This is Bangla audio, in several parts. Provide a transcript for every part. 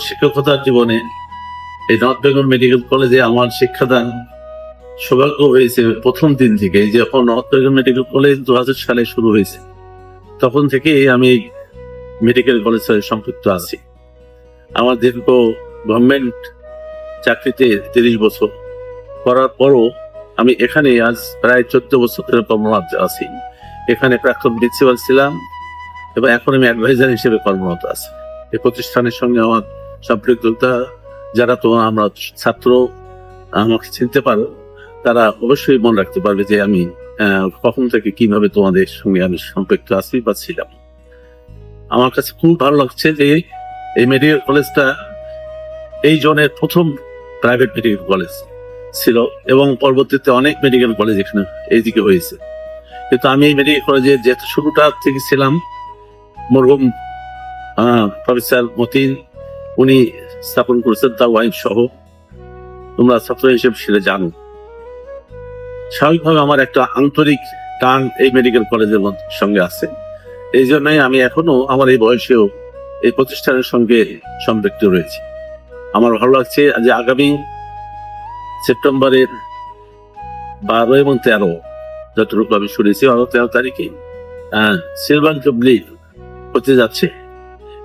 শিক্ষকতার জীবনে এই নর্থ বেঙ্গল মেডিকেল কলেজে আমার শিক্ষাদান সৌভাগ্য হয়েছে প্রথম দিন থেকে। যখন নর্থ বেঙ্গল মেডিকেল কলেজ দু হাজার সালে শুরু হয়েছে। তখন থেকেই আমি মেডিকেল কলেজের সাথে সম্পৃক্ত আছি। আমার দীর্ঘ গভর্নমেন্ট চাকরিতে তিরিশ বছর করার পরও আমি এখানে আজ প্রায় চোদ্দ বছর ধরে কর্মরত আছি। এখানে প্রাক্তন প্রিন্সিপাল ছিলাম এবং এখন আমি অ্যাডভাইজার হিসেবে কর্মরত আছি। এই প্রতিষ্ঠানের সঙ্গে আমার সম্পৃক্ততা, যারা তো আমরা ছাত্র, আমাকে চিনতে পারো, তারা অবশ্যই মনে রাখতে পারবে যে আমি কখন থেকে কীভাবে তোমাদের সঙ্গে আমি সম্পৃক্ত আছি বা ছিলাম। আমার কাছে খুব ভালো লাগছে যে এই মেডিকেল কলেজটা এই জনের প্রথম প্রাইভেট মেডিকেল কলেজ ছিল এবং পরবর্তীতে অনেক মেডিকেল কলেজ এখানে এইদিকে হয়েছে। কিন্তু আমি এই মেডিকেল কলেজে যেহেতু শুরুটা থেকে ছিলাম, মরহুম প্রফেসর মতিন, উনি স্থাপন করেছেন তার ওয়াইফ সহ। তোমরা ছাত্র হিসেবে সেটা জানো। স্বাভাবিকভাবে আমার একটা আন্তরিক টান এই মেডিকেল কলেজের সঙ্গে আছে। এই জন্যই আমি এখনও আমার এই বয়সেও এই প্রতিষ্ঠানের সঙ্গে সম্পৃক্ত রয়েছি। আমার ভালো লাগছে যে আগামী সেপ্টেম্বরের বারো এবং তেরো, যতটুকু আমি শুনেছি, বারো, তেরো তারিখে সিলভার জুবলি হতে যাচ্ছে।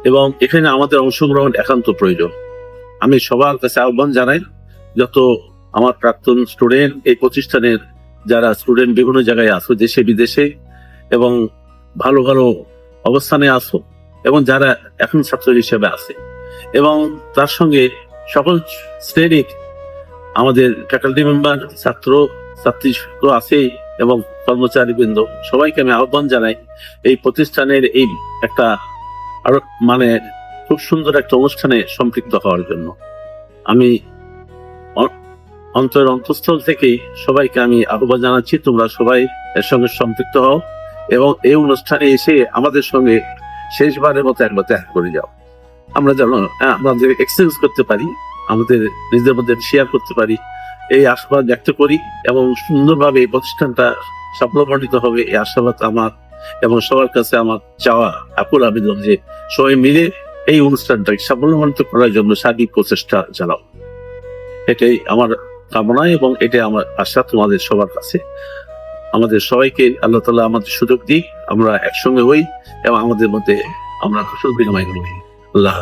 এবং এখানে আমাদের অংশগ্রহণ একান্ত প্রয়োজন। আমি সবার কাছে আহ্বান জানাই, যত আমার প্রাক্তন স্টুডেন্ট, এই প্রতিষ্ঠানের যারা স্টুডেন্ট বিভিন্ন জায়গায় আসো, দেশে, বিদেশে, এবং ভালো ভালো অবস্থানে আসো, এবং যারা এখন ছাত্র হিসেবে আছে, এবং তার সঙ্গে সকল শ্রেণির আমাদের ফ্যাকাল্টি মেম্বার ছাত্র ছাত্রী তো আছেই এবং কর্মচারী বৃন্দ সবাইকে আমি আহ্বান জানাই এই প্রতিষ্ঠানের এই একটা আরও মানে খুব সুন্দর একটা অনুষ্ঠানে সম্পৃক্ত হওয়ার জন্য। আমি অ- অন্তরের অন্তঃস্থল থেকেই সবাইকে আমি আহ্বান জানাচ্ছি তোমরা সবাই এর সঙ্গে সম্পৃক্ত হও এবং এই অনুষ্ঠানে এসে আমাদের সঙ্গে শেষবারের মতো একবার দেখা করে যাও। আমরা যেন আহ, আমাদের এক্সচেঞ্জ করতে পারি আমাদের নিজেদের মধ্যে শেয়ার করতে পারি। এই আশাবাদ ব্যক্ত করি এবং সুন্দরভাবে এই প্রতিষ্ঠানটা সাফল্যমণ্ডিত হবে। এই আশাবাদ আমার এবং সবার কাছে আমার চাওয়া আকুল আবেদন যে সবাই মিলে এই অনুষ্ঠানটাকে সাফল্যমণ্ডিত করার জন্য সার্বিক প্রচেষ্টা চালাও। এটাই আমার কামনা এবং এটাই আমার আশা তোমাদের সবার কাছে। আমাদের সবাইকে আল্লাহ তালা আমাদের সুযোগ দিক, আমরা একসঙ্গে হই এবং আমাদের মধ্যে আমরা করি। আল্লাহ।